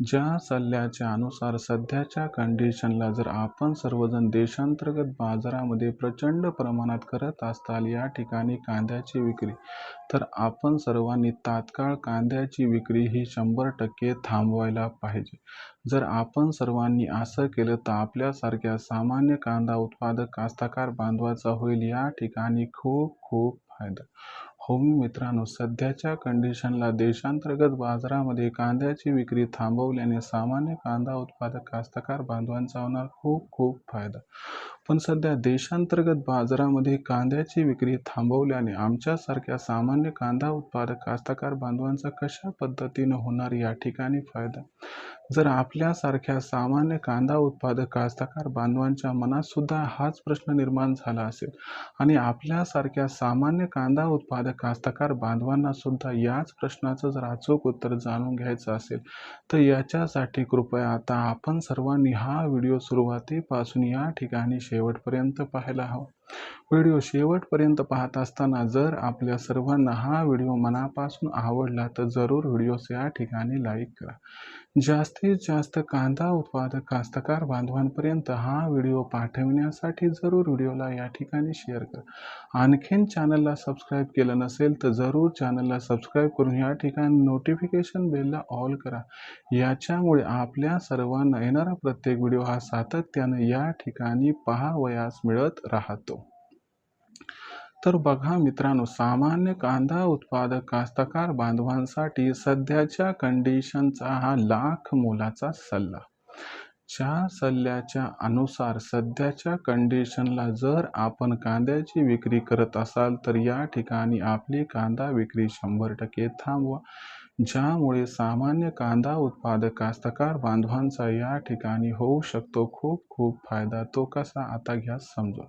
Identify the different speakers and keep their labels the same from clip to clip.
Speaker 1: ज्या सल्ल्याच्या अनुसार सध्याच्या कंडिशनला जर आपण सर्वजण देशांतर्गत बाजारामध्ये प्रचंड प्रमाणात करत असताल या ठिकाणी कांद्याची विक्री तर आपण सर्वांनी तात्काळ कांद्याची विक्री ही शंभर टक्के थांबवायला पाहिजे. जर आपण सर्वांनी असं केलं तर आपल्यासारख्या सामान्य कांदा उत्पादक कास्तकार बांधवाचा होईल या ठिकाणी खूप खूप फायदा. हो मी मित्रांनो सध्याच्या कंडिशनला देशांतर्गत बाजारामध्ये कांद्याची विक्री थांबवल्याने सामान्य कांदा उत्पादक कास्तकार बांधवांचा होणार खूप खूप फायदा. पण सध्या देशांतर्गत बाजारामध्ये कांद्याची विक्री थांबवल्याने आमच्यासारख्या सामान्य कांदा उत्पादक कास्तकार बांधवांचा कशा पद्धतीनं होणार या ठिकाणी फायदा? जर आपल्यासारख्या सामान्य कांदा उत्पादक कास्तकार बांधवांच्या मनात सुद्धा हाच प्रश्न निर्माण झाला असेल आणि आपल्यासारख्या सामान्य कांदा उत्पादक कास्तकार बांधवांना सुद्धा याच प्रश्नाचं जर अचूक उत्तर जाणून घ्यायचं असेल तर याच्यासाठी कृपया आता आपण सर्वांनी हा व्हिडिओ सुरुवातीपासून या ठिकाणी शेवटपर्यंत पाहायला हवा video शेवटपर्यंत पाहत असताना जर आपल्या सर्वांना हा व्हिडिओ मनापासून आवडला तर जरूर व्हिडिओस या ठिकाणी लाईक करा. जास्तीत जास्त कांदा उत्पादक कास्तकार बांधवांपर्यंत हा व्हिडिओ पाठवण्यासाठी जरूर व्हिडिओला या ठिकाणी शेअर करा. आणखीन चॅनलला सबस्क्राईब केलं नसेल तर जरूर चॅनलला सबस्क्राईब करून या ठिकाणी नोटिफिकेशन बेलला ऑल करा. याच्यामुळे आपल्या सर्वांना येणारा प्रत्येक व्हिडिओ हा सातत्यानं या ठिकाणी पहावयास मिळत राहतो. तर बघा मित्रांनो सामान्य कांदा उत्पादक कास्तकार बांधवांसाठी सध्याच्या कंडिशनचा हा लाख मोलाचा सल्ला. ज्या सल्ल्याच्या अनुसार सध्याच्या कंडिशनला जर आपण कांद्याची विक्री करत असाल तर या ठिकाणी आपली कांदा विक्री शंभर टक्के थांबवा. ज्यामुळे सामान्य कांदा उत्पादक कास्तकार बांधवांचा या ठिकाणी होऊ शकतो. खूप खूप फायदा तो कसा? आता घ्या समजून.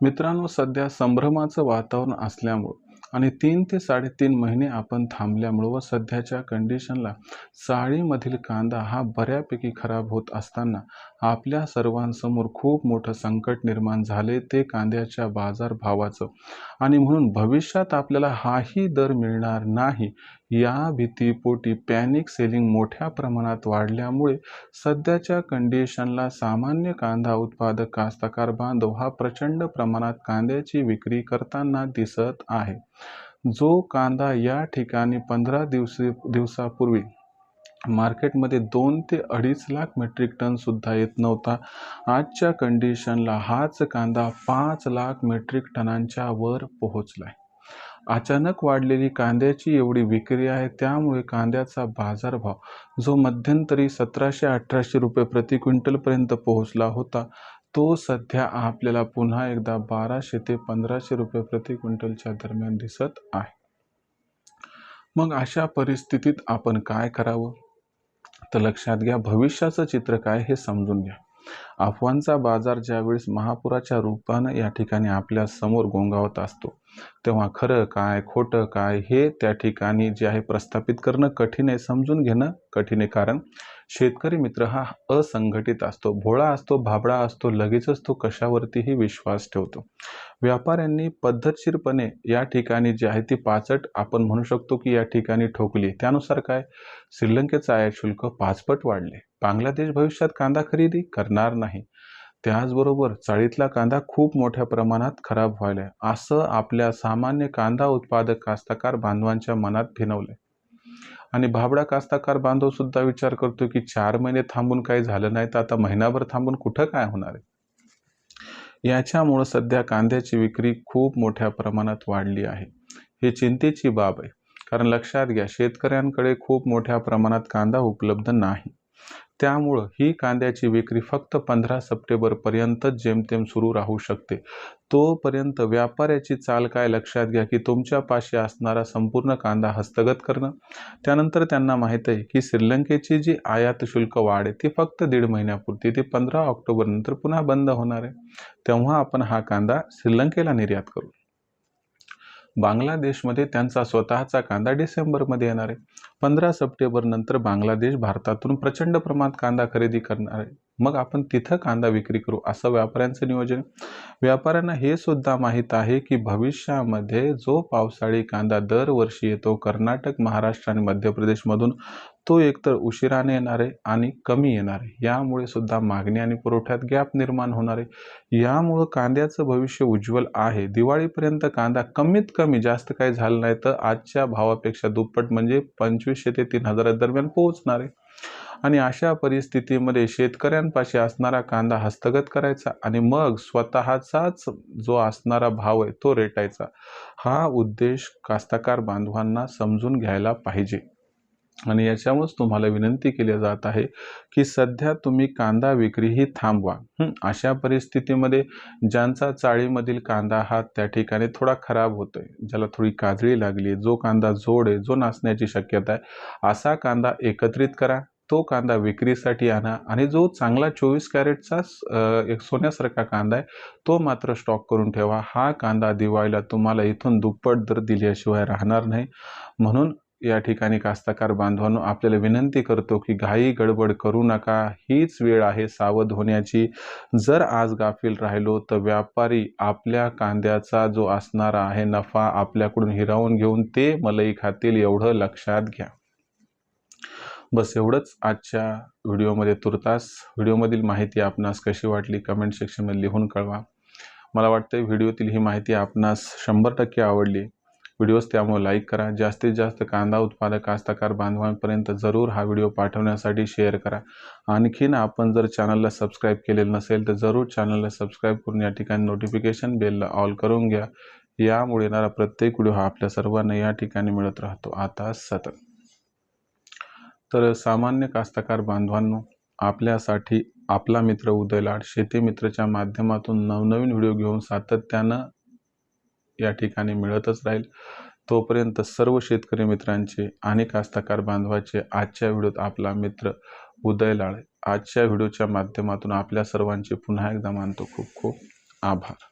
Speaker 1: मित्रांनो सध्या संभ्रमाचं वातावरण असल्यामुळं आणि तीन ते साडेतीन महिने आपण थांबल्यामुळं व सध्याच्या कंडिशनला साळीमधील कांदा हा बऱ्यापैकी खराब होत असताना आपल्या सर्वांसमोर खूप मोठं संकट निर्माण झाले ते कांद्याच्या बाजारभावाचं. आणि म्हणून भविष्यात आपल्याला हाही दर मिळणार नाही या भीतीपोटी पॅनिक सेलिंग मोठ्या प्रमाणात वाढल्यामुळे सध्याच्या कंडिशनला सामान्य कांदा उत्पादक कास्तकार बांधव हा प्रचंड प्रमाणात कांद्याची विक्री करताना दिसत आहे. जो कांदा या ठिकाणी पंधरा दिवस दिवसापूर्वी मार्केटमध्ये दोन ते अडीच लाख मेट्रिक टन सुद्धा येत नव्हता. आजच्या कंडिशनला हाच कांदा पाच लाख मेट्रिक टनांच्या वर पोहोचलाय. अचानक वाढलेली कांद्याची एवढी विक्री आहे त्यामुळे कांद्याचा बाजारभाव जो मध्यंतरी सतराशे अठराशे रुपये प्रति क्विंटलपर्यंत पोहोचला होता तो सध्या आपल्याला पुन्हा एकदा बाराशे ते पंधराशे रुपये प्रति क्विंटलच्या दरम्यान दिसत आहे. मग अशा परिस्थितीत आपण काय करावं? तर लक्षात घ्या भविष्याचं चित्र काय हे समजून घ्या. अफवांचा बाजार ज्यावेळेस महापुराच्या रूपानं या ठिकाणी आपल्यासमोर गोंगावत असतो तेव्हा खरं काय खोटं काय हे त्या ठिकाणी जे आहे प्रस्थापित करणं कठीण आहे समजून घेणं कठीण आहे. कारण शेतकरी मित्र हा असंघटित असतो भोळा असतो भाबडा असतो लगेचच तो कशावरतीही विश्वास ठेवतो. व्यापाऱ्यांनी पद्धतशीरपणे या ठिकाणी जी आहे ती पाचट आपण म्हणू शकतो की या ठिकाणी ठोकली. त्यानुसार काय? श्रीलंकेचं आयात शुल्क पाचपट वाढले. बांगलादेश भविष्यात कांदा खरेदी करणार नाही. त्याचबरोबर चाळीतला कांदा खूप मोठ्या प्रमाणात खराब व्हायला असं आपल्या सामान्य कांदा उत्पादक कास्तकार बांधवांच्या मनात भिनवलंय. आणि भाबडा कास्ताकार बांधव सुद्धा विचार करतो की चार महिने थांबून काही झालं नाही तर आता महिनाभर थांबून कुठं काय होणार आहे? याच्यामुळं सध्या कांद्याची विक्री खूप मोठ्या प्रमाणात वाढली आहे. ही चिंतेची बाब आहे. कारण लक्षात घ्या शेतकऱ्यांकडे खूप मोठ्या प्रमाणात कांदा उपलब्ध नाही. त्यामुळं ही कांद्याची विक्री फक्त पंधरा सप्टेंबरपर्यंतच जेमतेम सुरू राहू शकते. तोपर्यंत व्यापाऱ्याची चाल काय लक्षात घ्या की तुमच्या पाशी असणारा संपूर्ण कांदा हस्तगत करणं. त्यानंतर त्यांना माहीत आहे की श्रीलंकेची जी आयात शुल्क वाढ आहे ती फक्त दीड महिन्यापुरती ती पंधरा ऑक्टोबरनंतर पुन्हा बंद होणार आहे. तेव्हा आपण हा कांदा श्रीलंकेला निर्यात करू. बांगलादेशमध्ये त्यांचा स्वतःचा कांदा डिसेंबरमध्ये येणार आहे. पंधरा सप्टेंबर नंतर बांगलादेश भारतातून प्रचंड प्रमाणात कांदा खरेदी करणार आहे. मग आपण तिथं कांदा विक्री करू असं व्यापाऱ्यांचं नियोजन व्यापाऱ्यांना हे सुद्धा माहीत आहे की भविष्यामध्ये जो पावसाळी कांदा दरवर्षी येतो कर्नाटक महाराष्ट्र आणि मध्य प्रदेशमधून तो एकतर उशिराने येणार आहे आणि कमी येणार आहे यामुळे सुद्धा मागणी आणि पुरवठ्यात गॅप निर्माण होणार. आहे यामुळं कांद्याचं भविष्य उज्ज्वल आहे. दिवाळीपर्यंत कांदा कमीत कमी जास्त काही झालं नाही तर आजच्या भावापेक्षा दुप्पट म्हणजे पंचवीसशे ते तीन हजारा दरम्यान पोहोचणार. आहे आणि अशा परिस्थितीमध्ये शेतकऱ्यांपाशी असणारा कांदा हस्तगत करायचा आणि मग स्वतःचाच जो असणारा भाव आहे तो रेटायचा. हा उद्देश कास्तकार बांधवांना समजून घ्यायला पाहिजे. आणि याच्यामुळेच तुम्हाला विनंती केली जात आहे की सध्या तुम्ही कांदा विक्री ही थांबवा अशा परिस्थितीमध्ये ज्यांचा चाळीमधील कांदा हा त्या ठिकाणी थोडा खराब होतोय ज्याला थोडी काजळी लागली जो कांदा जोड आहे जो नाचण्याची शक्यता आहे असा कांदा एकत्रित करा तो कांदा विक्रीसाठी आणा आणि जो चांगला चोवीस कॅरेटचा एक सोन्यासारखा कांदा आहे तो मात्र स्टॉक करून ठेवा. हा कांदा दिवाळीला तुम्हाला इथून दुप्पट दर दिल्याशिवाय राहणार नाही. म्हणून या ठिकाणी कास्तकार बांधवांनो आपल्याला विनंती करतो की घाई गडबड करू नका. हीच वेळ आहे सावध होण्याची. जर आज गाफील राहिलो तर व्यापारी आपल्या कांद्याचा जो असणारा आहे नफा आपल्याकडून हिरावून घेऊन ते मलई खातील एवढं लक्षात घ्या. बस एवढंच आजच्या व्हिडिओमध्ये तुर्तास. व्हिडिओमधील माहिती आपणास कशी वाटली कमेंट सेक्शनमध्ये लिहून कळवा. मला वाटतं व्हिडिओतील ही माहिती आपणास शंभर टक्के आवडली. व्हिडिओज त्यामुळे लाईक करा. जास्तीत जास्त कांदा उत्पादक कास्तकार बांधवांपर्यंत जरूर हा व्हिडिओ पाठवण्यासाठी शेअर करा. आणखीन आपण जर चॅनलला सबस्क्राईब केलेलं नसेल तर जरूर चॅनलला सबस्क्राईब करून या ठिकाणी नोटिफिकेशन बेलला ऑल करून घ्या. यामुळे येणारा प्रत्येक व्हिडिओ हा आपल्या सर्वांना या ठिकाणी मिळत राहतो. आता सतत. तर सामान्य कास्तकार बांधवांनो आपल्यासाठी आपला मित्र उदयलाड शेती मित्रच्या माध्यमातून नवनवीन व्हिडिओ घेऊन सातत्यानं या ठिकाणी मिळतच राहील. तोपर्यंत सर्व शेतकरी मित्रांचे आणि कास्तकार बांधवाचे आजच्या व्हिडिओत आपला मित्र उदय लाळे. आजच्या व्हिडिओच्या माध्यमातून आपल्या सर्वांचे पुन्हा एकदा मानतो खूप खूप आभार.